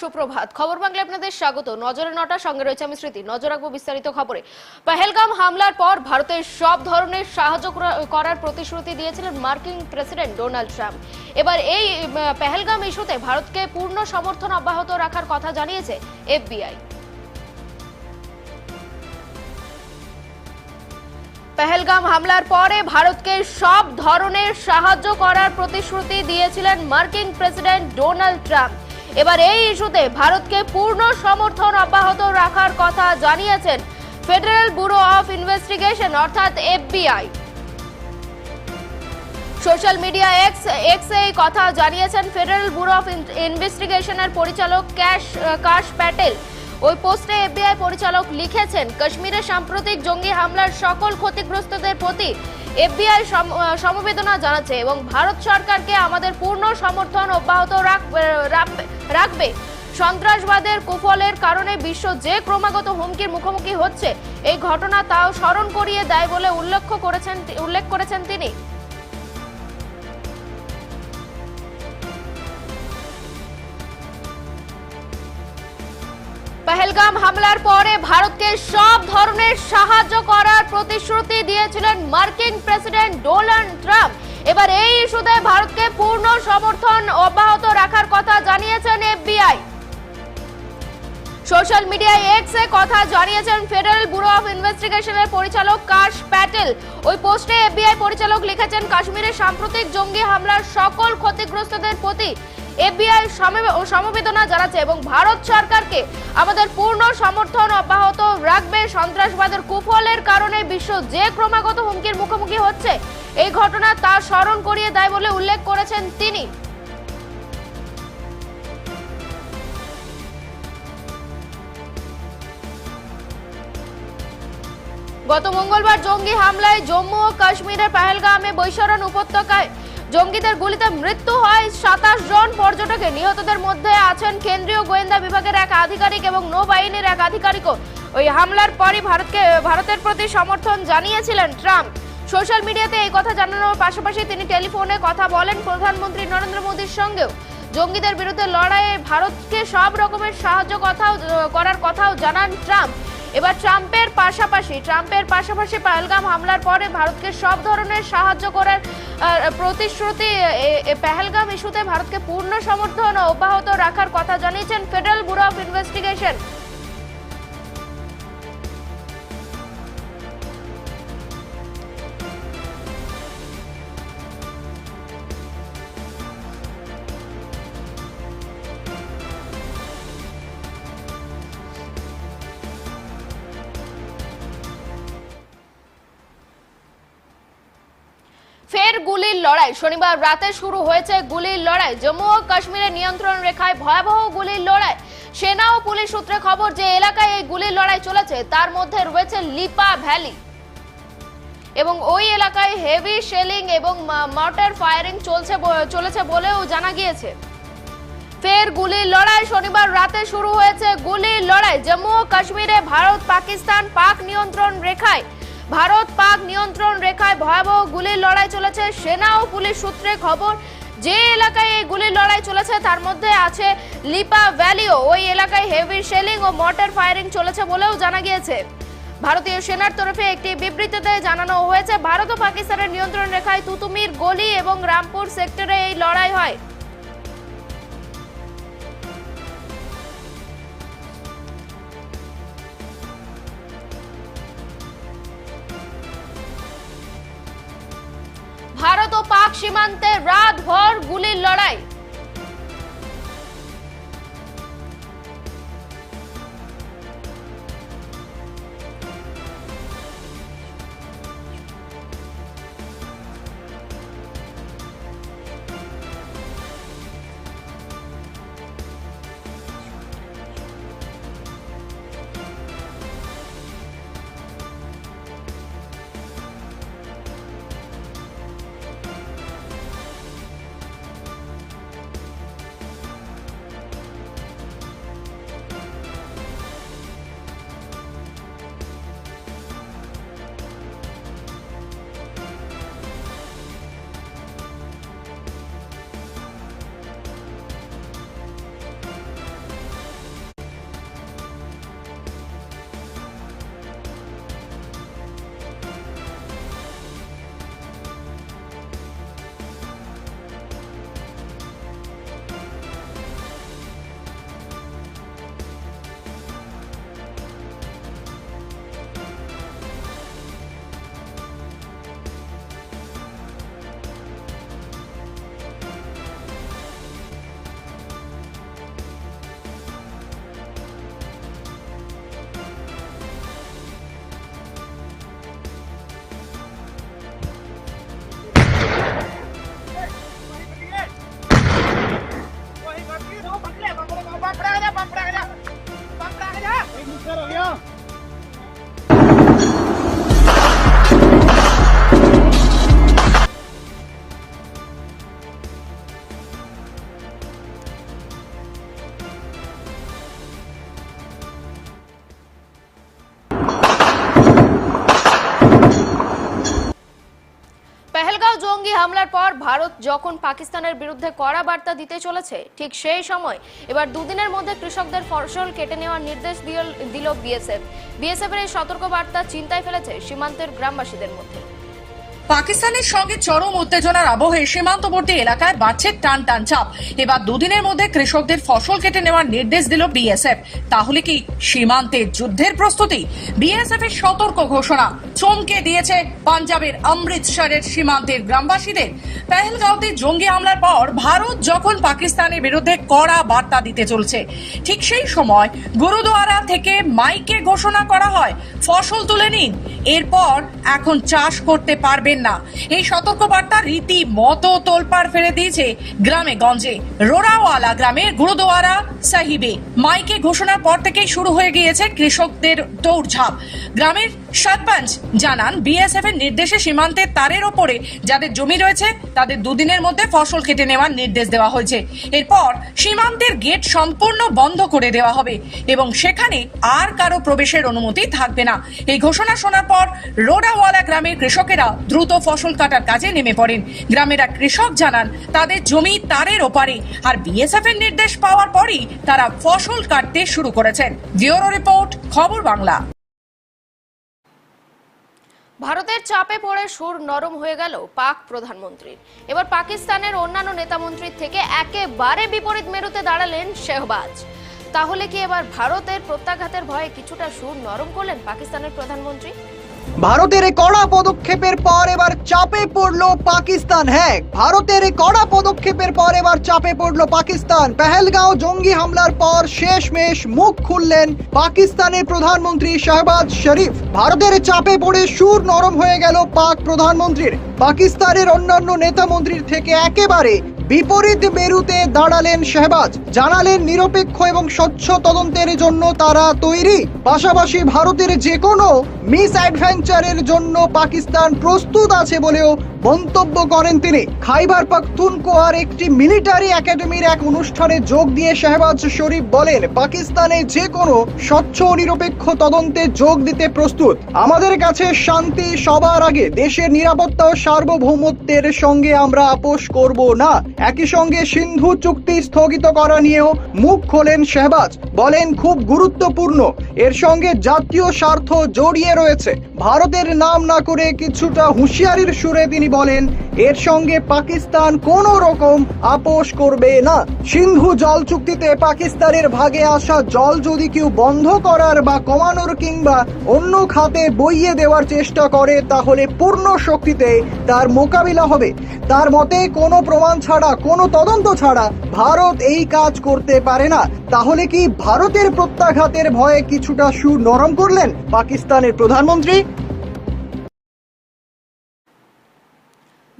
সুপ্রভাত। খবর বাংলা আপনাদের স্বাগত। নজরে নটা সঙ্গে রয়েছে আমি স্মৃতি। নজর রাখব বিস্তারিত খবরে। পেহেলগাম হামলার পর ভারতের সব ধরনের সাহায্য করার প্রতিশ্রুতি দিয়েছিলেন মার্কিন প্রেসিডেন্ট ডোনাল্ড ট্রাম্প। এবার এই পেহেলগাম ইস্যুতে ভারতকে পূর্ণ সমর্থন অব্যাহত রাখার কথা জানিয়েছে এফবিআই। পেহেলগাম হামলার পরে ভারতকে সব ধরনের সাহায্য করার প্রতিশ্রুতি দিয়েছিলেন মার্কিন প্রেসিডেন্ট ডোনাল্ড ট্রাম্প। এবার এই ইস্যুতে ভারতকে পূর্ণ সমর্থন অব্যাহত রাখার কথা জানিয়েছেন ফেডারেল ব্যুরো অফ ইনভেস্টিগেশন, অর্থাৎ FBI. Social media X X এই কথা জানিয়েছেন ফেডারেল ব্যুরো অফ ইনভেস্টিগেশনের পরিচালক ক্যাশ, কাশ প্যাটেল। ওই পোস্টে এফবিআই পরিচালক লিখেছেন, কাশ্মীরে সাম্প্রতিক জঙ্গি হামলার সকল ক্ষতিগ্রস্তদের প্রতি এফবিআই সমবেদনা জানাচ্ছে এবং ভারত সরকারকে আমাদের পূর্ণ সমর্থন অব্যাহত রাখবে- সন্ত্রাসবাদের কুফলের কারণে বিশ্ব যে ক্রমাগত হুমকির মুখোমুখি হচ্ছে, এই ঘটনা তাও স্মরণ করিয়ে দেয় বলে উল্লেখ করেছেন উল্লেখ করেছেন তিনি। পেহেলগাম হামলার পরে ভারতকে সব ধরনের সাহায্য করার প্রতিশ্রুতি দিয়েছিলেন মার্কিন প্রেসিডেন্ট ডোনাল্ড ট্রাম্প। এবার এই ইস্যুতে ভারতকে পূর্ণ সমর্থন অব্যাহত রাখার কথা জানিয়েছেন এফবিআই। সোশ্যাল মিডিয়ায় এক্স এ কথা জানিয়েছেন ফেডারেল ব্যুরো অফ ইনভেস্টিগেশনের পরিচালক কাশ প্যাটেল। ওই পোস্টে এফবিআই পরিচালক লিখেছেন, কাশ্মীরে সাম্প্রতিক জঙ্গি হামলার সকল ক্ষতিগ্রস্তদের প্রতি এফবিআই সমবেদনা জানাচ্ছে এবং ভারত সরকারকে আমাদের পূর্ণ সমর্থন অব্যাহত রাখবে সন্ত্রাসবাদের কুফলের কারণে বিশ্ব যে ক্রমাগত হুমকির মুখোমুখি হচ্ছে, এই ঘটনা তা স্মরণ করিয়ে দেয় বলে উল্লেখ করেছেন তিনি। গত মঙ্গলবার জঙ্গি হামলায় জম্মু ও কাশ্মীরের পেহেলগামে বৈশরণ উপত্যকায় জঙ্গিদের গুলিতে মৃত্যু হয়। সাতাশ জন পর্যটকের নিহতদের মধ্যে আছেন কেন্দ্রীয় গোয়েন্দা বিভাগের এক আধিকারিক এবং নৌবাহিনীর এক আধিকারিকও। ওই হামলার পরই ভারতকে, ভারতের প্রতি সমর্থন জানিয়েছিলেন ট্রাম্প। সোশ্যাল মিডিয়াতে এই কথা জানানোর পাশাপাশি তিনি টেলিফোনে কথা বলেন প্রধানমন্ত্রী নরেন্দ্র মোদীর সঙ্গেও। জঙ্গিদের বিরুদ্ধে লড়াইয়ে ভারতকে সব রকমের সাহায্য কথাও, করার কথাও জানান ট্রাম্প। এবার ট্রাম্পের পাশাপাশি ট্রাম্পের পাশাপাশি পহলগাম হামলার পরে ভারতকে সব ধরনের সাহায্য করার প্রতিশ্রুতি পেহেলগাম ইস্যুতে ভারতকে পূর্ণ সমর্থন অব্যাহত রাখার কথা জানিয়েছেন ফেডারেল ব্যুরো অফ ইনভেস্টিগেশন। লড়াই। শনিবার রাতে শুরু হয়েছে গুলির লড়াই। জম্মু ও কাশ্মীরের নিয়ন্ত্রণ রেখায় ভয়াবহ গুলির লড়াই। সেনা ও পুলিশ সূত্রে খবর যে এলাকায় এই গুলির লড়াই চলেছে, তার মধ্যে রয়েছে লিপা ভ্যালি এবং ওই এলাকায় হেভি শেলিং এবং মর্টার ফায়ারিং চলছে চলেছে বলেও জানা গিয়েছে। ফের গুলির লড়াই শনিবার রাতে শুরু হয়েছে। গুলির লড়াই জম্মু ও কাশ্মীরে ভারত পাকিস্তান পাক নিয়ন্ত্রণ রেখায় ভারত পাক নিয়ন্ত্রণ রেখায় ভয়াবহ গুলির লড়াই চলেছে। সেনা ও পুলিশ সূত্রে খবর, যে এলাকায় এই গুলির লড়াই চলেছে, তার মধ্যে আছে লিপা ভ্যালিও। ওই এলাকায় হেভি শেলিং ও মর্টার ফায়ারিং চলেছে বলেও জানা গিয়েছে। ভারতীয় সেনার তরফে একটি বিবৃতিতে জানানো হয়েছে, ভারত ও পাকিস্তানের নিয়ন্ত্রণ রেখায় তুতুমির গলি এবং রামপুর সেক্টরে এই লড়াই হয়। সীমান্তে রাতভর গুলির লড়াই। হামলার পর ভারত যখন পাকিস্তানের বিরুদ্ধে কড়া বার্তা দিতে চলেছে, ঠিক সেই সময় এবার দুদিনের মধ্যে কৃষকদের ফসল কেটে নেওয়ার নির্দেশ দিল- বিএসএফ বিএসএফ। এর এই সতর্ক বার্তা চিন্তায় ফেলেছে সীমান্তের গ্রামবাসীদের মধ্যে। পাকিস্তানের সঙ্গে চরম উত্তেজনার আবহে সীমান্তবর্তী এলাকায় বাড়ছে টান টান চাপ। এবার দুদিনের মধ্যে কৃষকদের ফসল কেটে নেওয়ার নির্দেশ দিল বিএসএফ। তাহলে কি সীমান্তে যুদ্ধের প্রস্তুতি? বিএসএফ এর সতর্ক ঘোষণা চমকে দিয়েছে পাঞ্জাবের অমৃতসরের সীমান্তের গ্রামবাসীদের। পেহেলগাঁওতে জঙ্গি হামলার পর ভারত যখন পাকিস্তানের বিরুদ্ধে কড়া বার্তা দিতে চলছে, ঠিক সেই সময় গুরুদুয়ারা থেকে মাইকে ঘোষণা করা হয়, ফসল তুলে নিন। এরপর এখন চাষ করতে পারবেন না। এই সতর্কবার্তা রীতি মতো তোলপাড় ফেলে দিয়েছে গ্রামে গঞ্জে। রোড়াওয়ালা গ্রামের গুরুদুয়ারা সাহিবে। মাইকে ঘোষণার পর থেকেই শুরু হয়ে গিয়েছে কৃষকদের দৌড়ঝাঁপ। গ্রামের সরপঞ্চ জানান বিএসএফ এর নির্দেশে সীমান্তের তারের ওপরে যাদের জমি রয়েছে, তাদের দুদিনের মধ্যে ফসল কেটে নেওয়ার নির্দেশ দেওয়া হয়েছে। এরপর সীমান্তের গেট সম্পূর্ণ বন্ধ করে দেওয়া হবে এবং সেখানে আর কারও প্রবেশের অনুমতি থাকবে না। এই ঘোষণা শোনার পর রোডাওয়ালা গ্রামের কৃষকেরা দ্রুত ফসল কাটার কাজে নেমে পড়েন। গ্রামের এক কৃষক জানান, তাদের জমি তারের ওপারে, আর বিএসএফ এর নির্দেশ পাওয়ার পরই তারা ফসল কাটতে শুরু করেছেন। ব্যুরো রিপোর্ট, খবর বাংলা। ভারতের চাপে পড়ে সুর নরম হয়ে গেল পাক প্রধানমন্ত্রীর। এবার পাকিস্তানের অন্যান্য নেতামন্ত্রীর থেকে একেবারে বিপরীত মেরুতে দাঁড়ালেন শেহবাজ। তাহলে কি এবার ভারতের প্রত্যাঘাতের ভয়ে কিছুটা সুর নরম করলেন পাকিস্তানের প্রধানমন্ত্রী? ভারতের কড়া পদক্ষেপের পর এবার চাপে পড়ল পাকিস্তান। হ্যাঁ ভারতের কড়া পদক্ষেপের পর এবার চাপে পড়ল পাকিস্তান। পেহেলগাঁও জঙ্গি হামলার পর শেষমেশ মুখ খুললেন পাকিস্তানের প্রধানমন্ত্রী শাহবাজ শরীফ। ভারতের চাপে পড়ে সুর নরম হয়ে গেল পাক প্রধানমন্ত্রীর। পাকিস্তানের অন্যান্য নেতা মন্ত্রীর থেকে একেবারে বিপরীত মেরুতে দাঁড়ালেন শেহবাজ। জানালেন নিরপেক্ষ এবং স্বচ্ছ তদন্তের জন্য তারা তৈরি। পাশাপাশি ভারতের যে কোনো মিস অ্যাডভেঞ্চারের জন্য পাকিস্তান প্রস্তুত আছে বলেও মন্তব্য করেন তিনি। খাইবার পাখতুনকোয়ার একটি মিলিটারি একাডেমির এক অনুষ্ঠানে যোগ দিয়ে শাহবাজ শরীফ বলেন, পাকিস্তানে যে কোনো স্বচ্ছ নিরপেক্ষ তদন্তে যোগ দিতে প্রস্তুত। আমাদের কাছে শান্তি সবার আগে। দেশের নিরাপত্তা ও সার্বভৌমত্বের সঙ্গে আমরা আপোষ করব না। একই সঙ্গে সিন্ধু চুক্তি স্থগিত করা নিয়েও মুখ খোলেন শাহবাজ। বলেন, খুব গুরুত্বপূর্ণ। এর সঙ্গে জাতীয় স্বার্থ জড়িয়ে রয়েছে। ভারতের নাম না করে কিছুটা হুঁশিয়ারির সুরে তিনি বলেন, এর সঙ্গে পাকিস্তান কোনো রকম আপোষ করবে না। সিন্ধু জল চুক্তিতে পাকিস্তানের ভাগে আসা জল যদি কেউ বন্ধ করার বা কমানোর কিংবা অন্য খাতে বইয়ে দেওয়ার চেষ্টা করে, তাহলে পূর্ণ শক্তিতে তার মোকাবিলা হবে। তার মতে, কোনো প্রমাণ ছাড়া, কোনো তদন্ত ছাড়া ভারত এই কাজ করতে পারে না। তাহলে কি ভারতের প্রত্যাঘাতের ভয়ে কিছুটা সুর নরম করলেন পাকিস্তানের প্রধানমন্ত্রী?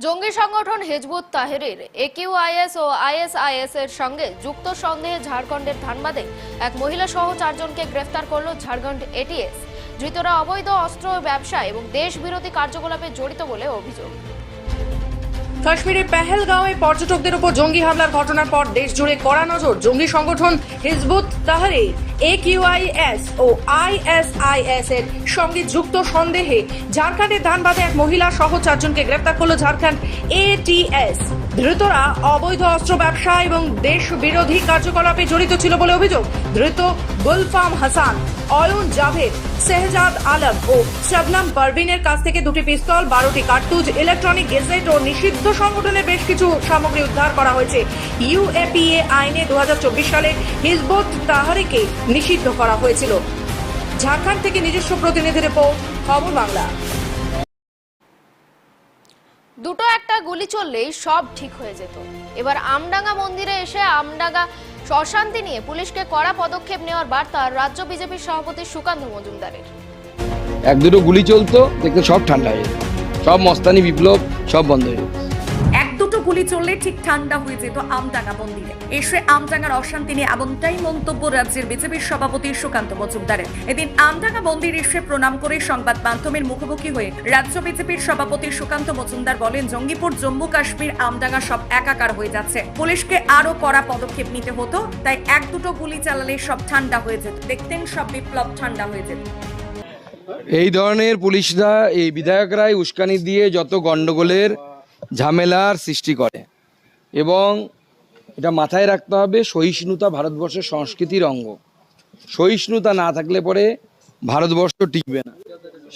জঙ্গি সংগঠন হিজবুত তাহরির একিউআইএস ও আইএসআইএস এর সঙ্গে যুক্ত সন্দেহে ঝাড়খণ্ডের ধানবাদে এক মহিলা সহ চারজনকে গ্রেফতার করল ঝাড়খণ্ড এটিএস। ধৃতরা অবৈধ অস্ত্র ব্যবসা এবং দেশ বিরোধী কার্যকলাপে জড়িত বলে অভিযোগ। কাশ্মীরের পেহেলগাঁওয়ে পর্যটকদের উপর জঙ্গি হামলার ঘটনার পর দেশ জুড়ে কড়া নজর। জঙ্গি সংগঠন হিজবুত তাহরির একিউআইএস ও আইএসআইএস এর সঙ্গে যুক্ত সন্দেহে ঝাড়খণ্ডের ধানবাদে এক মহিলা সহ চারজনকে গ্রেপ্তার করল ঝাড়খণ্ড এটিএস ধৃতরা অবৈধ অস্ত্র ব্যবসা এবং দেশ বিরোধী কার্যকলাপে জড়িত ছিল বলে অভিযোগ। ধৃত গুলফাম হাসান, অয়ন জাভেদ শেহজাদ আলম ও শবনাম পারভিনের কাছ থেকে দুটি পিস্তল, বারোটি কার্তুজ ইলেকট্রনিক গেজেট ও নিষিদ্ধ সংগঠনের বেশ কিছু সামগ্রী উদ্ধার করা হয়েছে। ইউএপিএ আইনে দু সালে হিজবুত তাহারিকে নিষিদ্ধ করা হয়েছিল। ঝাড়খণ্ড থেকে নিজস্ব প্রতিনিধি রিপোর্ট, খবর বাংলা। দুটো একটা গুলি চললেই সব ঠিক হয়ে যেত। এবার আমডাঙ্গা মন্দিরে এসে আমডাঙ্গা অশান্তি নিয়ে পুলিশকে কড়া পদক্ষেপ নেওয়ার বার্তা রাজ্য বিজেপির সভাপতি সুকান্ত মজুমদারের। এক দুটো গুলি চলতো, দেখতে সব ঠান্ডা হয়ে সব মস্তানি বিপ্লব, সব বন্ধ হয়ে গুলি চললে ঠিক ঠান্ডা হয়ে যেত আমডাঙ্গা মন্দিরে। এসে আমডাঙ্গার অশান্তি নিয়ে এমনটাই মন্তব্য রাজ্যের বিজেপির সভাপতি সুকান্ত মজুমদারের। এদিন আমডাঙ্গা মন্দির এসে প্রণাম করে সংবাদ মাধ্যমের মুখোমুখি হয়ে রাজ্য বিজেপির সভাপতি সুকান্ত মজুমদার বলেন, জঙ্গিপুর, জম্মু, কাশ্মীর আমডাঙ্গা সব একাকার হয়ে যাচ্ছে। পুলিশকে আরও কড়া পদক্ষেপ নিতে হতো, তাই এক দুটো গুলি চালালে সব ঠান্ডা হয়ে যেত। দেখতেন সব বিপ্লব ঠান্ডা হয়ে যেত। এই ধরনের পুলিশরা এই বিধায়করাই উস্কানি দিয়ে যত গন্ডগোলের ঝামেলার সৃষ্টি করে। এবং এটা মাথায় রাখতে হবে সহিষ্ণুতা ভারতবর্ষের সংস্কৃতির অঙ্গ। সহিষ্ণুতা না থাকলে পরে ভারতবর্ষ টিকবে না।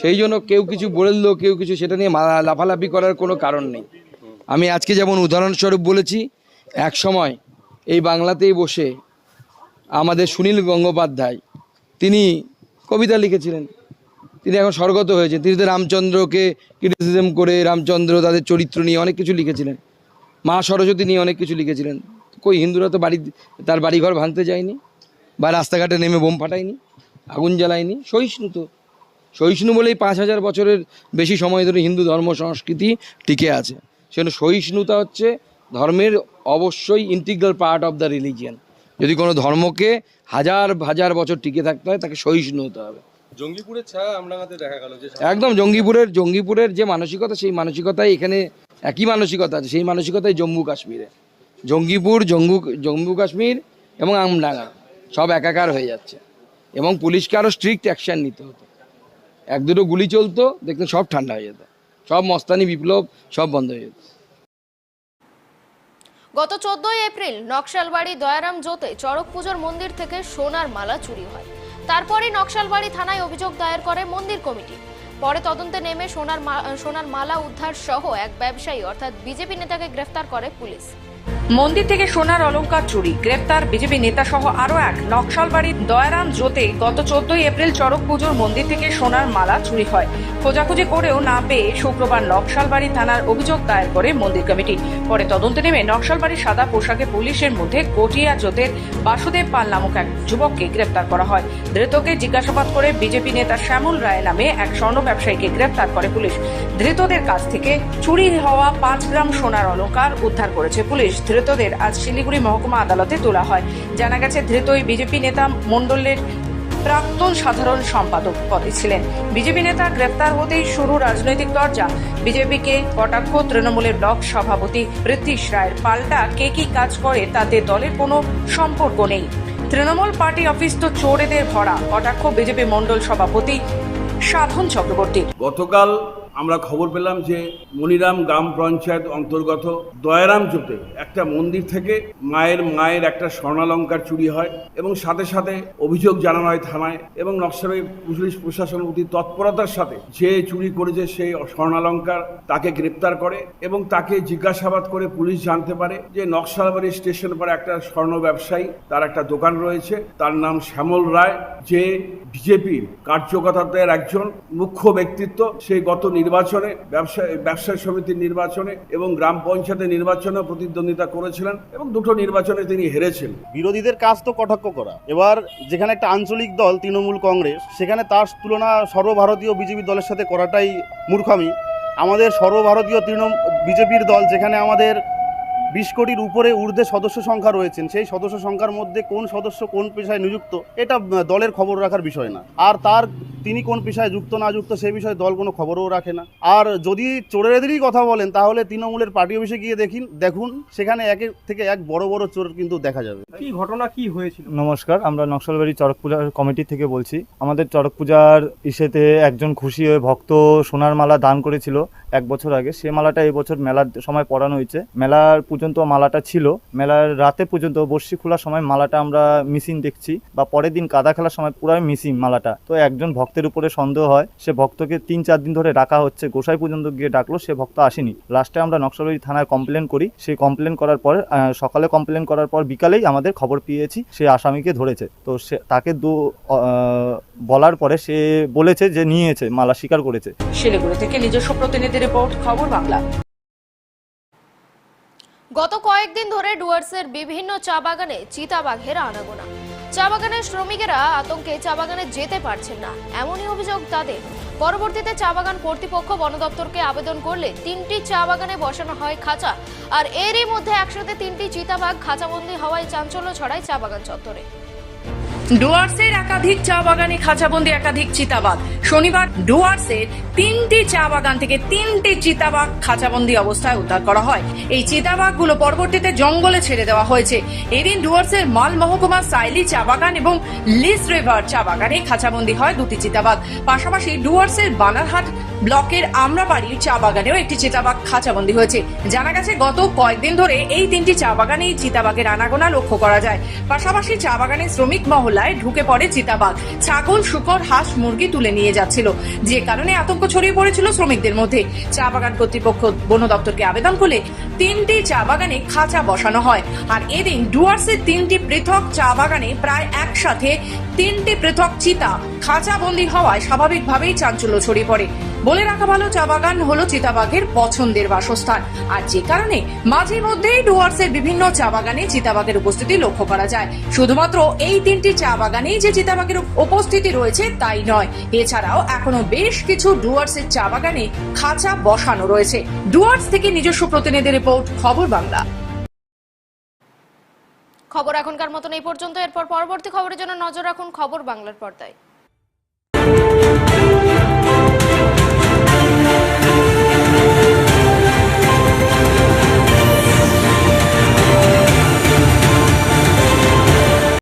সেই জন্য কেউ কিছু বলল কেউ কিছু সেটা নিয়ে লাফালাফি করার কোনো কারণ নেই। আমি আজকে যেমন উদাহরণস্বরূপ বলেছি, এক সময় এই বাংলাতেই বসে আমাদের সুনীল গঙ্গোপাধ্যায়, তিনি কবিতা লিখেছিলেন। তিনি এখন স্বর্গত হয়েছে। তিনি তো রামচন্দ্রকে ক্রিটিসিজম করে রামচন্দ্র তাদের চরিত্র নিয়ে অনেক কিছু লিখেছিলেন। মা সরস্বতী নিয়ে অনেক কিছু লিখেছিলেন। কই, হিন্দুরা তো বাড়ি, তার বাড়িঘর ভাঙতে যায়নি বা রাস্তাঘাটে নেমে বোম ফাটায়নি, আগুন জ্বালায়নি। সহিষ্ণু তো। সহিষ্ণু বলেই পাঁচ হাজার বছরের বেশি সময় ধরে হিন্দু ধর্ম সংস্কৃতি টিকে আছে। সেজন্য সহিষ্ণুতা হচ্ছে ধর্মের অবশ্যই integral part of the religion যদি কোনো ধর্মকে হাজার হাজার বছর টিকে থাকতে হয়, তাকে সহিষ্ণু হতে হবে। জঙ্গিপুরের ছায়া আমডাঙ্গাতে দেখা গেল যে একদম জঙ্গিপুরের জঙ্গিপুরের যে মানসিকতা সেই মানসিকতাই এখানে একই মানসিকতা আছে। সেই মানসিকতাই জম্মু কাশ্মীরে। জঙ্গিপুর জম্মু জম্মু কাশ্মীর এবং আমডাঙ্গা সব একাকার হয়ে যাচ্ছে। এবং পুলিশকে আরও স্ট্রিক্ট অ্যাকশন নিতে হতো। এক দুটো গুলি চলতো দেখতেন সব ঠান্ডা হয়ে যেত। সব মস্তানি বিপ্লব সব বন্ধ হয়ে যেত। গত চোদ্দই এপ্রিল নকশালবাড়ি দয়ারাম জোতে চড়ক পুজোর মন্দির থেকে সোনার মালা চুরি হয়। তারপরই নকশালবাড়ি থানায় অভিযোগ দায়ের করে মন্দির কমিটি। পরে তদন্তে নেমে সোনার সোনার মালা উদ্ধার সহ এক ব্যবসায়ী, অর্থাৎ বিজেপি নেতাকে গ্রেফতার করে পুলিশ। মন্দির থেকে সোনার অলংকার চুরি, গ্রেপ্তার বিজেপি নেতা সহ আরও এক। নকশালবাড়ির দয়ারাম জোতে গত চোদ্দই এপ্রিল চড়ক পুজোর মন্দির থেকে সোনার মালা চুরি হয়। খোঁজাখুঁজি করেও না পেয়ে শুক্রবার নকশালবাড়ি থানার অভিযোগ দায়ের করে মন্দির কমিটি। পরে তদন্তে নেমে নকশালবাড়ির সাদা পোশাকে পুলিশের মধ্যে কটিয়া জোতের বাসুদেব পাল নামক এক যুবককে গ্রেপ্তার করা হয়। ধৃতকে জিজ্ঞাসাবাদ করে বিজেপি নেতা শ্যামল রায় নামে এক স্বর্ণ ব্যবসায়ীকে গ্রেপ্তার করে পুলিশ। ধৃতদের কাছ থেকে চুরি হওয়া পাঁচ গ্রাম সোনার অলংকার উদ্ধার করেছে পুলিশ। ধৃতদের আজ শিলিগুড়ি মহকুমা আদালতে তোলা হয়। জানা গেছে, ধৃতই বিজেপি নেতা মণ্ডলের প্রাক্তন সাধারণ সম্পাদক পদে ছিলেন। বিজেপি নেতা গ্রেপ্তার হতেই শুরু রাজনৈতিক দরজা। বিজেপিকে কটাক্ষ, তৃণমূলের ব্লক সভাপতি পৃথ্বীশ রায়ের পাল্টা কে কি কাজ করে তাতে দলের কোনো সম্পর্ক নেই। তৃণমূল পার্টি অফিস তো চোরেদের ভরা। কটাক্ষ বিজেপি মণ্ডল সভাপতি সাধন চক্রবর্তী গতকাল আমরা খবর পেলাম যে মনিরাম গ্রাম পঞ্চায়েত অন্তর্গত দয়ারাম চোটে একটা মন্দির থেকে মায়ের মায়ের একটা স্বর্ণালঙ্কার চুরি হয় এবং সাথে সাথে অভিযোগ জানানো হয় থানায় এবং নকশালবাড়ি পুলিশ প্রশাসন অতি তৎপরতার সাথে যে চুরি করেছে সেই স্বর্ণালঙ্কার তাকে গ্রেপ্তার করে এবং তাকে জিজ্ঞাসাবাদ করে পুলিশ জানতে পারে যে নকশালবাড়ি স্টেশন পরে একটা স্বর্ণ ব্যবসায়ী তার একটা দোকান রয়েছে। তার নাম শ্যামল রায়, যে বিজেপির কার্যকর্তাদের একজন মুখ্য ব্যক্তিত্ব। সেই গত নির্বাচনে ব্যবসা ব্যবসায়ী সমিতির নির্বাচনে এবং গ্রাম পঞ্চায়েতের নির্বাচনে প্রতিদ্বন্দ্বিতা করেছিলেন এবং দুটো নির্বাচনে তিনি হেরেছেন। বিরোধীদের কাজ তো কটাক্ষ করা। এবার যেখানে একটা আঞ্চলিক দল, তৃণমূল কংগ্রেস, সেখানে তার তুলনা সর্বভারতীয় বিজেপি দলের সাথে করাটাই মূর্খামি। আমাদের সর্বভারতীয় তৃণমূল, বিজেপির দল যেখানে আমাদের বিশ কোটির উপরে ঊর্ধ্বে সদস্য সংখ্যা রয়েছেন। সেই সদস্য সংখ্যার মধ্যে কোন সদস্য কোন পেশায় নিযুক্ত এটা দলের খবর রাখার বিষয় না। আর তার তিনি কোন পেশায় যুক্ত না যুক্ত সে বিষয়ে দল কোনো খবরও রাখে না। আর যদি চোরেদেরই কথা বলেন তাহলে তৃণমূলের পার্টি অফিসে গিয়ে দেখুন দেখুন সেখানে একের থেকে এক বড় বড় চোর কিন্তু দেখা যাবে। কি ঘটনা কি হয়েছিল? নমস্কার আমরা নকশালবাড়ি চড়ক পূজার কমিটি থেকে বলছি। আমাদের চড়ক পূজার ইসেতে একজন খুশি হয়ে ভক্ত সোনার মালা দান করেছিল এক বছর আগে। সে মালাটা এই বছর মেলার সময় পরানো হয়েছে। মেলার পর্যন্ত মালাটা ছিল। মেলার রাতে পর্যন্ত বর্ষি খোলার সময় মালাটা আমরা মিসিং দেখছি বা পরের দিন কাদা খেলার সময় পুরাই মিসিং মালাটা। তো একজন ভক্তের উপরে সন্দেহ হয়, সে ভক্তকে তিন চার দিন ধরে ডাকা হচ্ছে, গোসাই পর্যন্ত গিয়ে ডাকলো, সে ভক্ত আসেনি। লাস্টে আমরা নকশালবাড়ি থানায় কমপ্লেন করি, সেই কমপ্লেন করার পর সকালে কমপ্লেন করার পর বিকালেই আমাদের খবর পেয়েছি, সে আসামিকে ধরেছে। তো সে, তাকে দু বলার পরে সে বলেছে যে নিয়েছে, মালা স্বীকার করেছে। শিলিগুড়ি থেকে নিজস্ব প্রতিনিধি রিপোর্ট, খবর বাংলা। গত কয়েকদিন ধরে ডুয়ার্সের বিভিন্ন চা বাগানে চিতাবাঘের আনাগোনা। চা বাগানের শ্রমিকেরা আতঙ্কে চা বাগানে যেতে পারছেন না। এমনই অভিযোগ তাদের। পরবর্তীতে চা বাগান কর্তৃপক্ষ বন দপ্তরকে আবেদন করলে তিনটি চা বাগানে বসানো হয় খাঁচা, আর এরই মধ্যে একসাথে তিনটি চিতাবাঘ খাঁচাবন্দি হওয়ায় চাঞ্চল্য ছড়ায় চা বাগান চত্বরে। ডুয়ার্সের একাধিক চা বাগানে খাঁচাবন্দি একাধিক চিতাবাঘ। শনিবার ডুয়ার্সের তিনটি চা বাগান থেকে তিনটি চিতাবাঘ খাঁচাবন্দি অবস্থায় উদ্ধার করা হয়। এই চিতাবাঘগুলো পরবর্তীতে জঙ্গলে ছেড়ে দেওয়া হয়েছে। এদিন ডুয়ার্সের মাল মহকুমা সাইলি চা বাগান এবং লিস রিভার চা বাগানে খাঁচাবন্দি হয় দুটি চিতাবাঘ। পাশাপাশি ডুয়ার্সের বানারহাট ব্লকের আমরা আমরাবাড়ির চা বাগানেও একটি চিতাবাঘ খাঁচাবন্দি হয়েছে। জানা গেছে, গত কয়েকদিন ধরে এই তিনটি চা বাগানেই চিতাবাঘের আনাগোনা লক্ষ্য করা যায়। পাশাপাশি চা বাগানে শ্রমিক মহলায় ঢুকে পড়ে চিতাবাঘ। ছাগল, শুকর, হাঁস, মুরগি তুলে নিয়ে যাচ্ছিল। যে কারণে আতঙ্ক ছড়িয়ে পড়েছিল শ্রমিকদের মধ্যে। চা বাগান কর্তৃপক্ষ বন দপ্তরকে আবেদন করলে তিনটি চা বাগানে খাঁচা বসানো হয়। আর এদিন ডুয়ার্সের তিনটি পৃথক চা বাগানে প্রায় একসাথে তিনটি পৃথক চিতা খাঁচাবন্দি হওয়ায় স্বাভাবিকভাবেই চাঞ্চল্য ছড়িয়ে পড়ে। বলে রাখা ভালো, চা বাগান হলো চিতাবাঘের পছন্দের বাসস্থান। আর যে কারণে মাঝে মধ্যেই ডুয়ার্সের বিভিন্ন চা বাগানে চিতাবাঘের উপস্থিতি লক্ষ্য করা যায়। শুধুমাত্র এই তিনটি চা বাগানেই যে চিতাবাঘের উপস্থিতি রয়েছে, তাই নয়। এছাড়াও এখনও বেশ কিছু ডুয়ার্সের চা বাগানে খাঁচা বসানো রয়েছে। ডুয়ার্স থেকে নিজস্ব প্রতিনিধি রিপোর্ট, খবর বাংলা। খবর এখনকার মতন এই পর্যন্ত। এরপর পরবর্তী খবরের জন্য নজর রাখুন খবর বাংলার পর্দায়।